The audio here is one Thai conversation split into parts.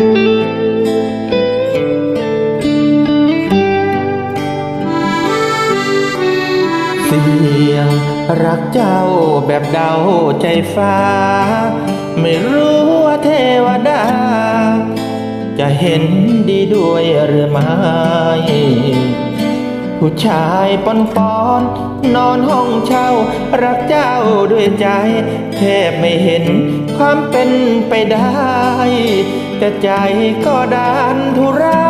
เสียงรักเจ้าแบบเดาใจฟ้า ไม่รู้ว่าเทวดา จะเห็นดีด้วยหรือไม่ ผู้ชายปอนปอนนอนห้องเช่า รักเจ้าด้วยใจ แทบไม่เห็นความเป็นไปได้ แต่ใจก็ดันทุรา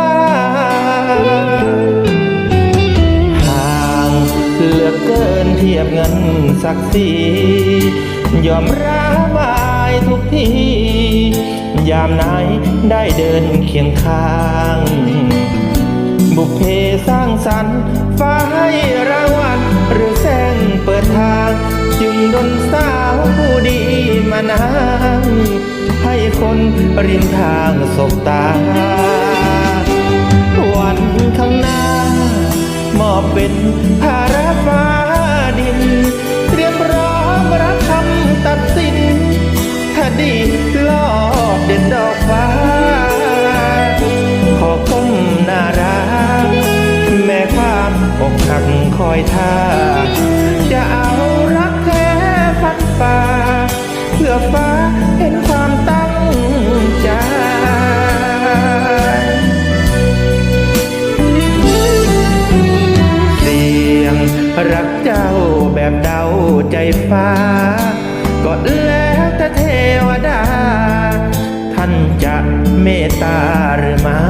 ห่างเหลือเกินเทียบเงินศักดิ์ศรียอมรับอายทุกทียามไหนได้เดินเคียงข้าง บุพเพสร้างสรรค์ฟ้าให้รางวัลหรือแสงเปิดทาง จึงดนสาวผู้ดีมานางให้คนริมทางสบตา วันข้างหน้ามอบเป็นภาระ ท่า จะเอารักแท้พัดฟ้าเพื่อฟ้าเห็นความตั้งใจเสียงรักเจ้าแบบเดาใจฟ้า ก็แล้วแต่เทวดา ท่านจะเมตตาหรือไม่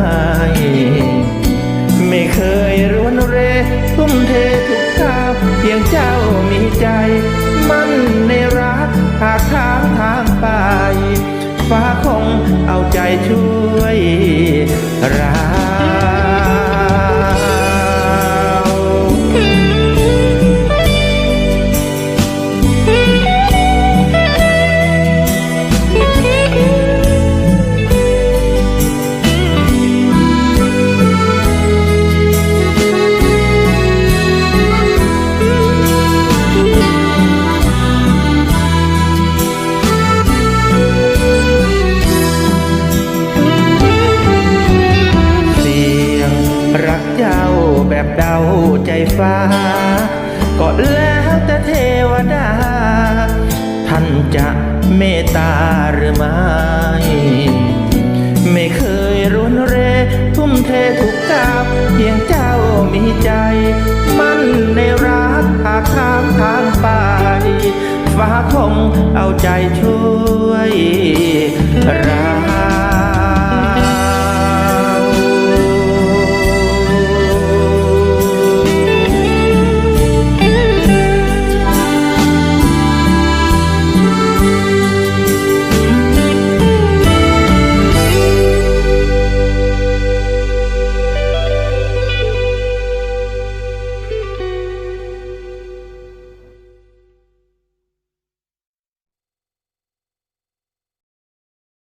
เอาใจช่วยเรา ฟ้า ก็แล้วแต่เทวดา ท่านจะเมตตาหรือไม่ ไม่เคยรุนเรทุ่มเททุกกาวเพียงเจ้ามีใจ มั่นในรักหากข้ามทางไปฟ้าคงเอาใจช่วย